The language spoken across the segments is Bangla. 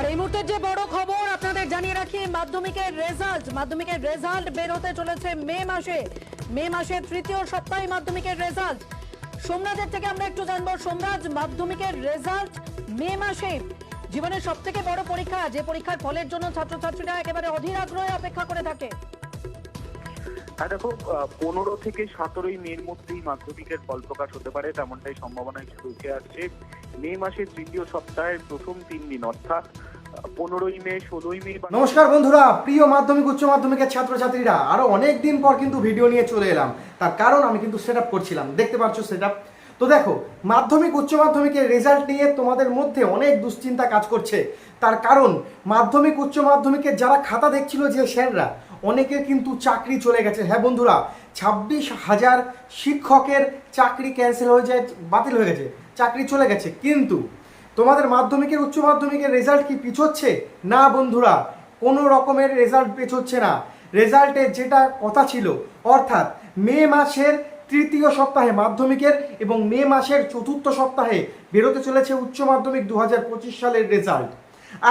আর এই মুহূর্তের যে বড় খবর আপনাদের জানিয়ে রাখি, মাধ্যমিকের রেজাল্ট মাধ্যমিকের রেজাল্ট বের হতে চলেছে মে মাসে। মে তৃতীয় সপ্তাহে মাধ্যমিকের রেজাল্ট সোমরাজের থেকে আমরা একটু জানব, সোমরাজ, মাধ্যমিকের রেজাল্ট মে মাসে। জীবনের সব থেকে বড় পরীক্ষা, যে পরীক্ষার ফলের জন্য ছাত্রছাত্রীরা একেবারে অধীর আগ্রহে অপেক্ষা করে থাকে। হ্যাঁ দেখো পনেরো থেকে সতেরোই মের মধ্যেই মাধ্যমিকের ফল প্রকাশ হতে পারে, তেমনটাই সম্ভাবনা হিসেবে উঠে আসছে। মে মাসের তৃতীয় সপ্তাহের প্রথম তিন দিন, অর্থাৎ নমস্কার বন্ধুরা, প্রিয় মাধ্যমিক, উচ্চ মাধ্যমিকের ছাত্রছাত্রীরা। আরও অনেক দিন পর কিন্তু ভিডিও নিয়ে চলে এলাম। তার কারণ আমি কিন্তু সেট করছিলাম। দেখতে পাচ্ছ সেট তো দেখো, মাধ্যমিক, উচ্চ মাধ্যমিকের রেজাল্ট নিয়ে তোমাদের মধ্যে অনেক দুশ্চিন্তা কাজ করছে। তার কারণ, মাধ্যমিক, উচ্চ মাধ্যমিকের যারা খাতা দেখছিল যে স্যাররা, অনেকের কিন্তু চাকরি চলে গেছে। হ্যাঁ বন্ধুরা, ছাব্বিশ হাজার শিক্ষকের চাকরি ক্যান্সেল হয়ে যায়, বাতিল হয়ে গেছে। চাকরি চলে গেছে। কিন্তু তোমাদের মাধ্যমিকের, উচ্চ মাধ্যমিকের রেজাল্ট কি পিছোচ্ছে? না বন্ধুরা, কোনো রকমের রেজাল্ট পেছোচ্ছে না। রেজাল্টের যেটা কথা ছিল, অর্থাৎ মে মাসের তৃতীয় সপ্তাহে মাধ্যমিকের এবং মে মাসের চতুর্থ সপ্তাহে বেরোতে চলেছে উচ্চ মাধ্যমিক দু হাজার পঁচিশ সালের রেজাল্ট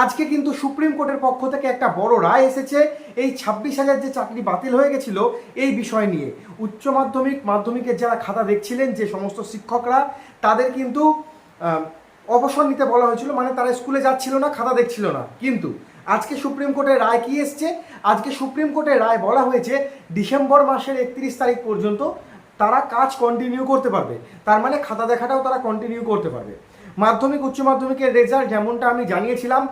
আজকে কিন্তু সুপ্রিম কোর্টের পক্ষ থেকে একটা বড় রায় এসেছে, এই ছাব্বিশ হাজার যে চাকরি বাতিল হয়ে গেছিল, এই বিষয় নিয়ে। উচ্চ মাধ্যমিক, মাধ্যমিকের যারা খাতা দেখছিলেন, যে সমস্ত শিক্ষকরা, তাদের কিন্তু অবসর নিতে বলা হয়েছিল মানে তারা স্কুলে যাচ্ছিল না, খাতা দেখছিল না। কিন্তু আজকে সুপ্রিম কোর্টের রায় কি এসছে? আজকে সুপ্রিম কোর্টের রায় বলা হয়েছে, ডিসেম্বর মাসের একত্রিশ তারিখ পর্যন্ত তারা কাজ কন্টিনিউ করতে পারবে। তার মানে খাতা দেখাটাও তারা কন্টিনিউ করতে পারবে। মাধ্যমিক, উচ্চ মাধ্যমিকের রেজাল্ট যেমনটা আমি জানিয়েছিলাম,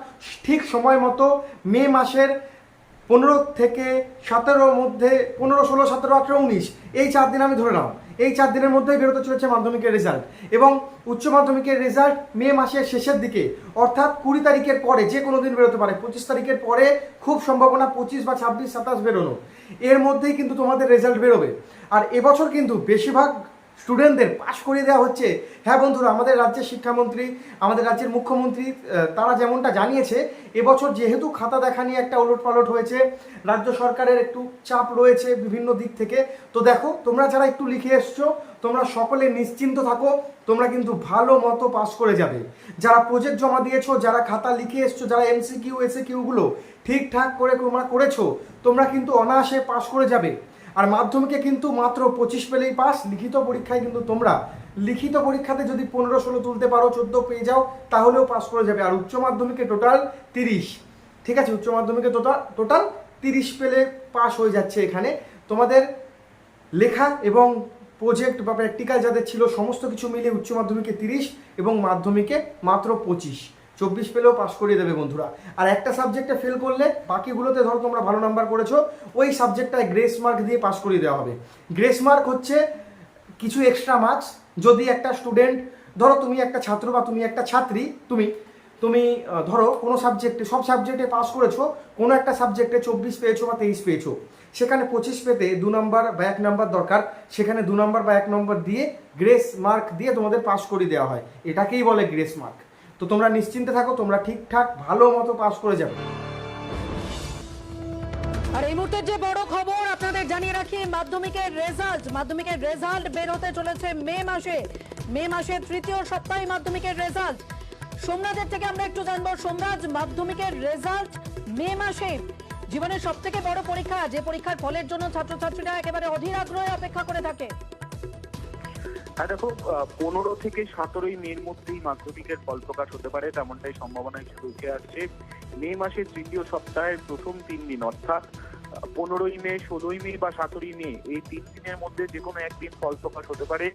ঠিক সময় মতো মে মাসের পনেরো থেকে সতেরোর মধ্যে, পনেরো, ষোলো, সতেরো, আঠেরো, উনিশ, এই চার দিন আমি ধরে নাও। এই চার দিনের মধ্যেই বেরোতে চলেছে মাধ্যমিকের রেজাল্ট এবং উচ্চ মাধ্যমিকের রেজাল্ট মে মাসের শেষের দিকে, অর্থাৎ কুড়ি তারিখের পরে, যে কোনো দিন বেরোতে পারে। পঁচিশ তারিখের পরে খুব সম্ভাবনা পঁচিশ বা ছাব্বিশ, সাতাশ বেরোনো। এর মধ্যেই কিন্তু তোমাদের রেজাল্ট বেরোবে। আর এবছর কিন্তু বেশিরভাগ স্টুডেন্টদের পাশ করিয়ে দেওয়া হচ্ছে। হ্যাঁ বন্ধুরা, আমাদের রাজ্যের শিক্ষামন্ত্রী, আমাদের রাজ্যের মুখ্যমন্ত্রী তারা যেমনটা জানিয়েছে, এবছর যেহেতু খাতা দেখা নিয়ে একটা ওলট পালট হয়েছে, রাজ্য সরকারের একটু চাপ রয়েছে বিভিন্ন দিক থেকে। তো দেখো, তোমরা যারা একটু লিখে এসছো, তোমরা সকলে নিশ্চিন্ত থাকো, তোমরা কিন্তু ভালো মতো পাস করে যাবে। যারা প্রজেক্ট জমা দিয়েছ, যারা খাতা লিখে এসছো, যারা এমসিকিউ এসে কিউগুলো ঠিকঠাক করে তোমরা করেছ, তোমরা কিন্তু অনায়াসে পাস করে যাবে। আর মাধ্যমিকে কিন্তু মাত্র পঁচিশ পেলেই পাস, লিখিত পরীক্ষায় কিন্তু তোমরা, লিখিত পরীক্ষাতে যদি পনেরো ষোলো তুলতে পারো, চোদ্দ পেয়ে যাও, তাহলেও পাস করে যাবে। আর উচ্চ মাধ্যমিকে টোটাল তিরিশ। ঠিক আছে? উচ্চ মাধ্যমিকে টোটাল টোটাল তিরিশ পেলে পাস হয়ে যাচ্ছে এখানে। তোমাদের লেখা এবং প্রজেক্ট বা প্র্যাকটিক্যাল যাদের ছিল, সমস্ত কিছু মিলিয়ে উচ্চ মাধ্যমিকে তিরিশ এবং মাধ্যমিকে মাত্র পঁচিশ। চব্বিশ পেলেও পাস করিয়ে দেবে বন্ধুরা। আর একটা সাবজেক্টে ফেল করলে বাকিগুলোতে ধরো তোমরা ভালো নাম্বার করেছ, ওই সাবজেক্টটায় গ্রেস মার্ক দিয়ে পাস করিয়ে দেওয়া হবে। গ্রেস মার্ক হচ্ছে কিছু এক্সট্রা মার্কস যদি একটা স্টুডেন্ট ধরো তুমি একটা ছাত্র বা তুমি একটা ছাত্রী, তুমি তুমি ধরো কোনো সাবজেক্টে সব সাবজেক্টে পাস করেছ, কোনো একটা সাবজেক্টে চব্বিশ পেয়েছ বা তেইশ পেয়েছ। সেখানে পঁচিশ পেতে দু নম্বর বা এক নম্বর দরকার, সেখানে দু নম্বর বা এক নম্বর দিয়ে গ্রেস মার্ক দিয়ে তোমাদের পাস করিয়ে দেওয়া হয়। এটাকেই বলে গ্রেস মার্ক তো তোমরা নিশ্চিন্তে থাকো, তোমরা ঠিকঠাক ভালো মতো পাস করে যাবে। আর এই মুহূর্তের যে বড় খবর আপনাদের জানিয়ে রাখি, মাধ্যমিকের রেজাল্ট মাধ্যমিকের রেজাল্ট বের হতে চলেছে মে মাসে। মে মাসের তৃতীয় সপ্তাহে মাধ্যমিকের রেজাল্ট সোমরাজের থেকে আমরা একটু জানব, সোমরাজ, মাধ্যমিকের রেজাল্ট মে মাসে। জীবনের সব থেকে বড় পরীক্ষা, যে পরীক্ষার ফলের জন্য ছাত্রছাত্রীরা একেবারে অধীর আগ্রহে অপেক্ষা করে থাকে। হ্যাঁ দেখো পনেরো থেকে সতেরোই মের মধ্যেই মাধ্যমিকের ফল প্রকাশ হতে পারে, তেমনটাই সম্ভাবনা হিসেবে উঠে আসছে। মে মাসের তৃতীয় সপ্তাহের প্রথম তিন দিন, অর্থাৎ পনেরোই মে, ষোলোই মে বা সতেরোই মে, এই তিন দিনের মধ্যে যে কোনো একদিন ফল প্রকাশ হতে পারে।